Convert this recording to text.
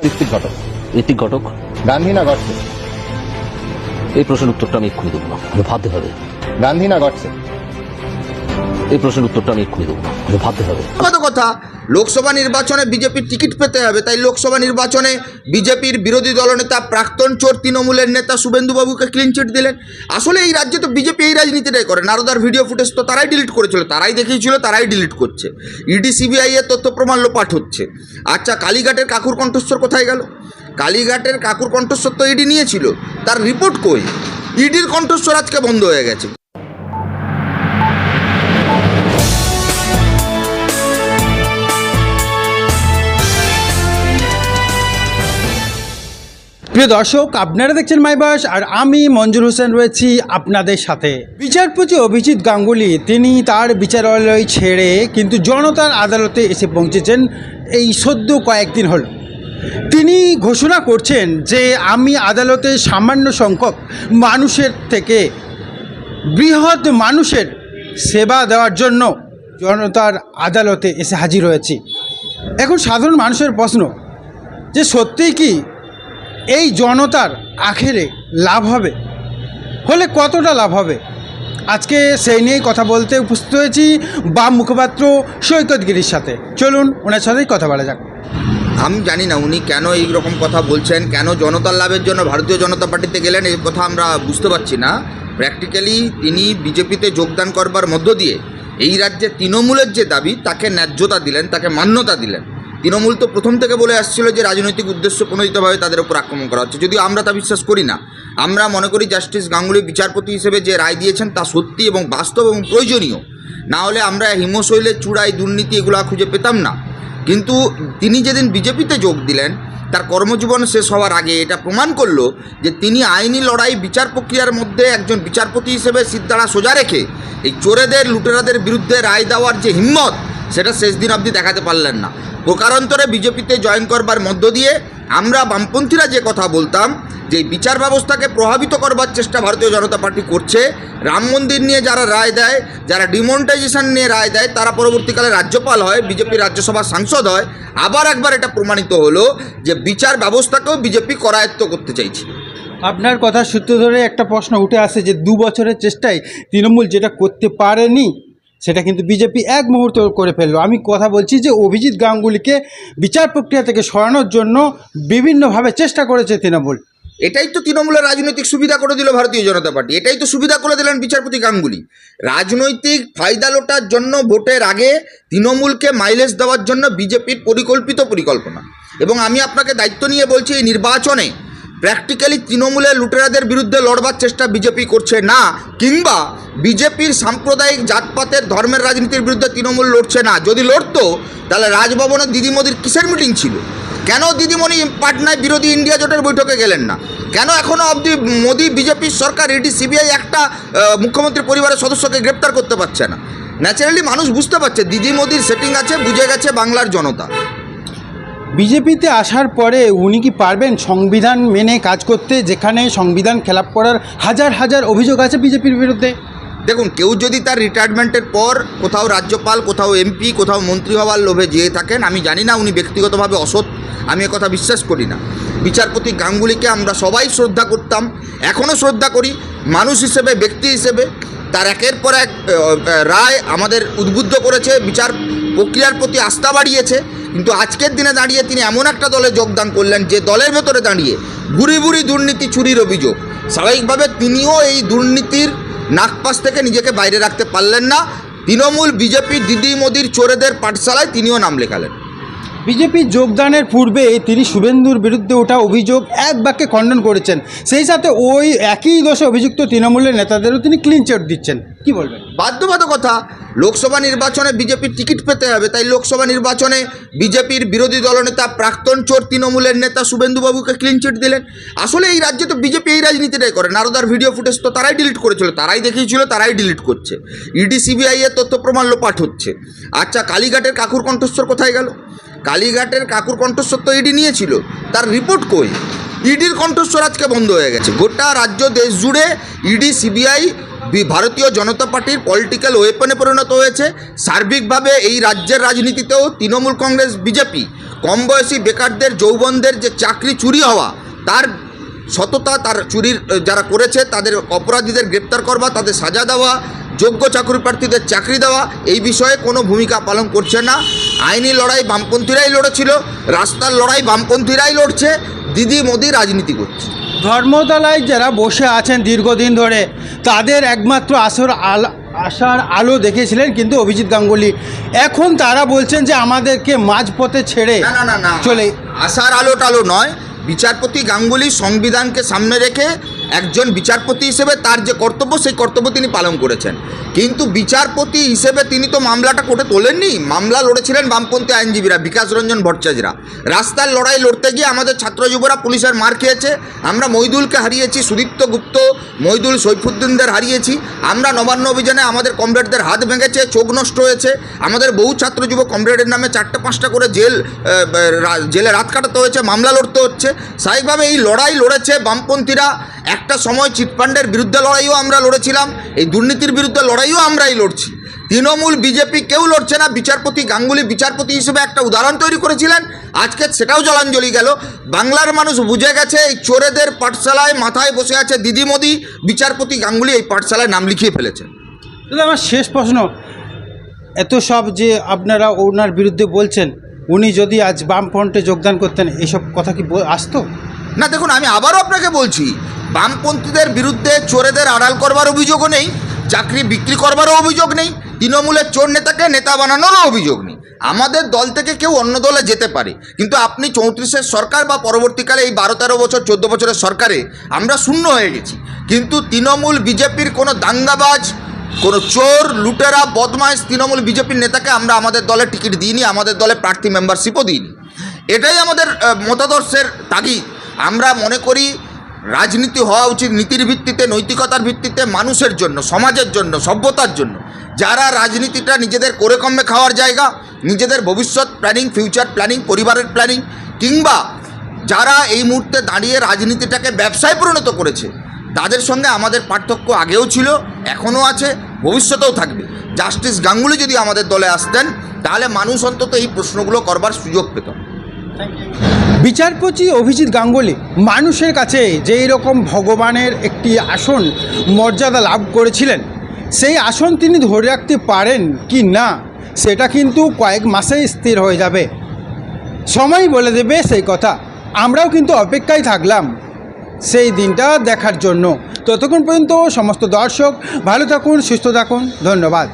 ঋত্বিক ঘটক। ঋতিক ঘটক? গান্ধী না গডসে এই প্রশ্নের উত্তরটা আমি এক্ষুনি দেবো না। ভাবতে হবে। গান্ধী না গডসে এই প্রশ্নের উত্তরটা আমি এক্ষুনি দেবো। ভাবতে হবে। প্রথমত কথা। লোকসভা নির্বাচনে বিজেপির টিকিট পেতে হবে, তাই লোকসভা নির্বাচনে বিজেপির বিরোধী দলনেতা প্রাক্তন চোর তৃণমূলের নেতা শুভেন্দুবাবুকে ক্লিন চিট দিলেন। আসলে এই রাজ্যে তো বিজেপি এই রাজনীতিটাই করে। নারদার ভিডিও ফুটেজ তো তারাই ডিলিট করেছিল, তারাই দেখিয়েছিল, তারাই ডিলিট করছে। ইডি, সিবিআই এর তথ্য প্রমাণ লোপাট হচ্ছে। আচ্ছা কালীঘাটের কাকুর কণ্ঠস্বর কোথায় গেল? কালীঘাটের কাকুর কণ্ঠস্বর তো ইডি নিয়েছিল, তার রিপোর্ট কই? ইডির কণ্ঠস্বর আজকে বন্ধ হয়ে গেছে। প্রিয় দর্শক, আপনারা দেখছেন মাই বয়স আর আমি মঞ্জুর হোসেন রয়েছি আপনাদের সাথে। বিচারপতি অভিজিৎ গাঙ্গুলি, তিনি তার বিচারালয় ছেড়ে কিন্তু জনতার আদালতে এসে পৌঁছেছেন এই সদ্য কয়েকদিন হল। তিনি ঘোষণা করছেন যে আমি আদালতে সামান্য সংখ্যক মানুষের থেকে, বৃহৎ মানুষের সেবা দেওয়ার জন্য জনতার আদালতে এসে হাজির হয়েছি। এখন সাধারণ মানুষের প্রশ্ন, যে সত্যিই কি এই জনতার আখেরে লাভ হবে। হলে কতটা লাভ হবে? আজকে সেই নিয়েই কথা বলতে উপস্থিত হয়েছি বাম মুখপাত্র সৈকত গিরির সাথে। চলুন ওনার সাথেই কথা বলা যাক। আমি জানি না উনি কেন এই রকম কথা বলছেন, কেন জনতার লাভের জন্য ভারতীয় জনতা পার্টিতে গেলেন এই কথা আমরা বুঝতে পারছি না। প্র্যাকটিক্যালি তিনি বিজেপিতে যোগদান করবার মধ্য দিয়ে এই রাজ্যে তৃণমূলের যে দাবি, তাকে ন্যায্যতা দিলেন, তাকে মান্যতা দিলেন। তৃণমূল তো প্রথম থেকে বলে আসছিল যে রাজনৈতিক উদ্দেশ্য প্রণোদিতভাবে তাদের উপর আক্রমণ করা হচ্ছে। যদিও আমরা তা বিশ্বাস করি না। আমরা মনে করি জাস্টিস গাঙ্গুলি বিচারপতি হিসেবে যে রায় দিয়েছেন তা সত্যি এবং বাস্তব এবং প্রয়োজনীয়। না হলে আমরা হিমশৈলের চূড়ায় দুর্নীতি এগুলো খুঁজে পেতাম না। কিন্তু তিনি যেদিন বিজেপিতে যোগ দিলেন, তার কর্মজীবন শেষ হওয়ার আগে এটা প্রমাণ করল যে তিনি আইনি লড়াই বিচার প্রক্রিয়ার মধ্যে একজন বিচারপতি হিসেবে সিদ্ধারা সোজা রেখে এই চোরেদের, লুটেরাদের বিরুদ্ধে রায় দেওয়ার যে হিম্মত সেটা শেষ দিন অবধি দেখাতে পারলেন না। প্রকারান্তরে বিজেপিতে জয়েন করবার মধ্য দিয়ে আমরা বামপন্থীরা যে কথা বলতাম, যে বিচার ব্যবস্থাকে প্রভাবিত করবার চেষ্টা ভারতীয় জনতা পার্টি করছে, রাম মন্দির নিয়ে যারা রায় দেয়, যারা ডিমনিটাইজেশন নিয়ে রায় দেয়, তারা পরবর্তীকালে রাজ্যপাল হয়, বিজেপি রাজ্যসভার সাংসদ হয়। আবার একবার এটা প্রমাণিত হলো যে বিচার ব্যবস্থাকেও বিজেপি করায়ত্ত করতে চাইছে। আপনার কথা সূত্র ধরে একটা প্রশ্ন উঠে আসে যে দু বছরের চেষ্টায় তৃণমূল যেটা করতে পারেনি সেটা কিন্তু বিজেপি এক মুহূর্ত করে ফেলল আমি কথা বলছি যে অভিজিৎ গাঙ্গুলিকে বিচার প্রক্রিয়া থেকে সরানোর জন্য বিভিন্নভাবে চেষ্টা করেছে তৃণমূল। এটাই তো তৃণমূলের রাজনৈতিক সুবিধা করে দিল ভারতীয় জনতা পার্টি। এটাই তো সুবিধা করে দিলেন বিচারপতি গাঙ্গুলি। রাজনৈতিক ফায়দা লোটার জন্য ভোটের আগে তৃণমূলকে মাইলেজ দেওয়ার জন্য বিজেপির পরিকল্পিত পরিকল্পনা। এবং আমি আপনাকে দায়িত্ব নিয়ে বলছি এই নির্বাচনে প্র্যাকটিক্যালি তৃণমূলের লুটেরাদের বিরুদ্ধে লড়বার চেষ্টা বিজেপি করছে না, কিংবা বিজেপির সাম্প্রদায়িক জাতপাতের ধর্মের রাজনীতির বিরুদ্ধে তৃণমূল লড়ছে না। যদি লড়তো, তাহলে রাজভবনে দিদি মোদির কিসের মিটিং ছিল? কেন দিদিমণি পাটনায় বিরোধী ইন্ডিয়া জোটের বৈঠকে গেলেন না? কেন এখনও অবধি মোদী বিজেপির সরকার, ইডি, সিবিআই একটা মুখ্যমন্ত্রী পরিবারের সদস্যকে গ্রেপ্তার করতে পারছে না? ন্যাচারালি মানুষ বুঝতে পারছে দিদি মোদির সেটিং আছে, বুঝে গেছে বাংলার জনতা। বিজেপিতে আসার পরে উনি কি পারবেন সংবিধান মেনে কাজ করতে? যেখানে সংবিধান খেলাপ করার হাজার হাজার অভিযোগ আছে বিজেপির বিরুদ্ধে। দেখুন, কেউ যদি তার রিটায়ারমেন্টের পর কোথাও রাজ্যপাল, কোথাও এমপি কোথাও মন্ত্রী হওয়ার লোভে যেয়ে থাকেন, আমি জানি না উনি ব্যক্তিগতভাবে অসৎ, আমি কথা বিশ্বাস করি না। বিচারপতি গাঙ্গুলিকে আমরা সবাই শ্রদ্ধা করতাম এখনও শ্রদ্ধা করি, মানুষ হিসেবে, ব্যক্তি হিসেবে। তার একের পর এক রায় আমাদের উদ্বুদ্ধ করেছে, বিচার প্রক্রিয়ার প্রতি আস্থা বাড়িয়েছে। কিন্তু আজকের দিনে দাঁড়িয়ে তিনি এমন একটা দলে যোগদান করলেন যে দলের ভেতরে দাঁড়িয়ে ঘুরি ঘুরি দুর্নীতি চুরির অভিযোগ। স্বাভাবিকভাবে তিনিও এই দুর্নীতির নাকপাশ থেকে নিজেকে বাইরে রাখতে পারলেন না। তৃণমূল বিজেপি, দিদি মোদির চোরেদের পাঠশালায় তিনিও নাম লেখালেন। বিজেপি যোগদানের পূর্বে তিনি শুভেন্দুর বিরুদ্ধে ওঠা অভিযোগ এক বাক্যে খণ্ডন করেছেন। সেই সাথে ওই একই দোষে অভিযুক্ত তৃণমূলের নেতাদেরও তিনি ক্লিন চিট দিচ্ছেন। কি বলবেন? বাধ্যবাধকতা লোকসভা নির্বাচনে বিজেপির টিকিট পেতে হবে, তাই লোকসভা নির্বাচনে বিজেপির বিরোধী দলনেতা প্রাক্তন চোর তৃণমূলের নেতা শুভেন্দুবাবুকে ক্লিন চিট দিলেন। আসলে এই রাজ্যে তো বিজেপি এই রাজনীতিটাই করে। নারদার ভিডিও ফুটেজ তো তারাই ডিলিট করেছিল, তারাই দেখিয়েছিল, তারাই ডিলিট করছে। ইডি সিবিআই এর তথ্য প্রমাণ লোপাট হচ্ছে। আচ্ছা কালীঘাটের কাকুর কণ্ঠস্বর কোথায় গেল? কালীঘাটের কাকুর কণ্ঠস্বর তো ইডি নিয়েছিল। তার রিপোর্ট কই? ইডির কণ্ঠস্বর আজকে বন্ধ হয়ে গেছে। গোটা রাজ্য দেশ জুড়ে ইডি সিবিআই ভারতীয় জনতা পার্টির পলিটিক্যাল ওয়েপনে পরিণত হয়েছে। সার্বিকভাবে এই রাজ্যের রাজনীতিতেও তৃণমূল কংগ্রেস বিজেপি কম বয়সী বেকারদের, যৌবনদের যে চাকরি চুরি হওয়া, তার সততা, তার চুরির যারা করেছে, তাদের অপরাধীদের গ্রেপ্তার করবা, তাদের সাজা দেওয়া, যোগ্য চাকরি প্রার্থীদের চাকরি দেওয়া, এই বিষয়ে কোনো ভূমিকা পালন করছে না। আইনি লড়াই বামপন্থীরাই লড়েছিল রাস্তার লড়াই বামপন্থীরাই লড়ছে দিদি মোদি রাজনীতি করছে। ধর্মতলায় যারা বসে আছেন দীর্ঘদিন ধরে তাদের একমাত্র আসর আল আশার আলো দেখেছিলেন কিন্তু অভিজিৎ গাঙ্গুলি। এখন তারা বলছেন যে আমাদেরকে মাঝপথে ছেড়ে না না না না চলে আশার আলো টালো নয় বিচারপতি গাঙ্গুলি সংবিধানকে সামনে রেখে একজন বিচারপতি হিসেবে তার যে কর্তব্য, সেই কর্তব্য তিনি পালন করেছেন। কিন্তু বিচারপতি হিসেবে তিনি তো মামলাটা কোর্টে তোলেননি। মামলা লড়েছিলেন বামপন্থী আইনজীবীরা, বিকাশ রঞ্জন ভট্টাচার্যরা। রাস্তার লড়াই লড়তে গিয়ে আমাদের ছাত্র যুবরা পুলিশের মার খেয়েছে। আমরা মইদুলকে হারিয়েছি, সুদীপ্ত গুপ্ত, মইদুল সৈফুদ্দিনদের হারিয়েছি। আমরা নবান্ন অভিযানে আমাদের কমরেডদের হাত ভেঙেছে, চোখ নষ্ট হয়েছে। আমাদের বহু ছাত্র যুব কমরেডের নামে চারটে পাঁচটা করে জেল জেলে রাত কাটাতে হয়েছে, মামলা লড়তে হচ্ছে। স্বাভাবিকভাবে এই লড়াই লড়েছে বামপন্থীরা। একটা সময় চিটফান্ডের বিরুদ্ধে লড়াইও আমরা লড়েছিলাম এই দুর্নীতির বিরুদ্ধে লড়াইও আমরাই লড়ছি। তৃণমূল বিজেপি কেউ লড়ছে না বিচারপতি গাঙ্গুলি বিচারপতি হিসেবে একটা উদাহরণ তৈরি করেছিলেন আজকে সেটাও জলাঞ্জলি গেল। বাংলার মানুষ বুঝে গেছে এই চোরেদের পাঠশালায় মাথায় বসে আছে দিদি মোদি বিচারপতি গাঙ্গুলি এই পাঠশালায় নাম লিখিয়ে ফেলেছেন দাদা আমার শেষ প্রশ্ন এত সব যে আপনারা ওনার বিরুদ্ধে বলছেন উনি যদি আজ বামফ্রন্টে যোগদান করতেন এইসব কথা কি আসতো? না দেখুন আমি আবারও আপনাকে বলছি বামপন্থীদের বিরুদ্ধে চোরেদের আড়াল করবার অভিযোগও নেই, চাকরি বিক্রি করবারও অভিযোগ নেই, তৃণমূলের চোর নেতাকে নেতা বানানোরও অভিযোগ নেই। আমাদের দল থেকে কেউ অন্য দলে যেতে পারে, কিন্তু আপনি চৌত্রিশের সরকার বা পরবর্তীকালে এই বারো তেরো বছর, চোদ্দ বছরের সরকারে আমরা শূন্য হয়ে গেছি। কিন্তু তৃণমূল বিজেপির কোনো দাঙ্গাবাজ, কোনো চোর, লুটেরা, বদমাইশ তৃণমূল বিজেপির নেতাকে আমরা আমাদের দলে টিকিট দিইনি, আমাদের দলে প্রার্থী মেম্বারশিপও দিইনি। এটাই আমাদের মতাদর্শের তাগিদ। আমরা মনে করি রাজনীতি হওয়া উচিত নীতির ভিত্তিতে, নৈতিকতার ভিত্তিতে, মানুষের জন্য, সমাজের জন্য, সভ্যতার জন্য। যারা রাজনীতিটা নিজেদের করে কমে খাওয়ার জায়গা, নিজেদের ভবিষ্যৎ প্ল্যানিং ফিউচার প্ল্যানিং পরিবারের প্ল্যানিং কিংবা যারা এই মুহূর্তে দাঁড়িয়ে রাজনীতিটাকে ব্যবসায় পরিণত করেছে, তাদের সঙ্গে আমাদের পার্থক্য আগেও ছিল, এখনও আছে, ভবিষ্যতেও থাকবে। জাস্টিস গাঙ্গুলি যদি আমাদের দলে আসতেন, তাহলে মানুষ অন্তত এই প্রশ্নগুলো করবার সুযোগ পেত। বিচারপতি অভিজিৎ গাঙ্গুলি। মানুষের কাছে যেই রকম ভগবানের একটি আসন মর্যাদা লাভ করেছিলেন, সেই আসন তিনি ধরে রাখতে পারেন কি না, সেটা কিন্তু কয়েক মাসেই স্থির হয়ে যাবে। সময় বলে দেবে সেই কথা। আমরাও কিন্তু অপেক্ষায় থাকলাম সেই দিনটা দেখার জন্য। ততক্ষণ পর্যন্ত সমস্ত দর্শক ভালো থাকুন, সুস্থ থাকুন। ধন্যবাদ।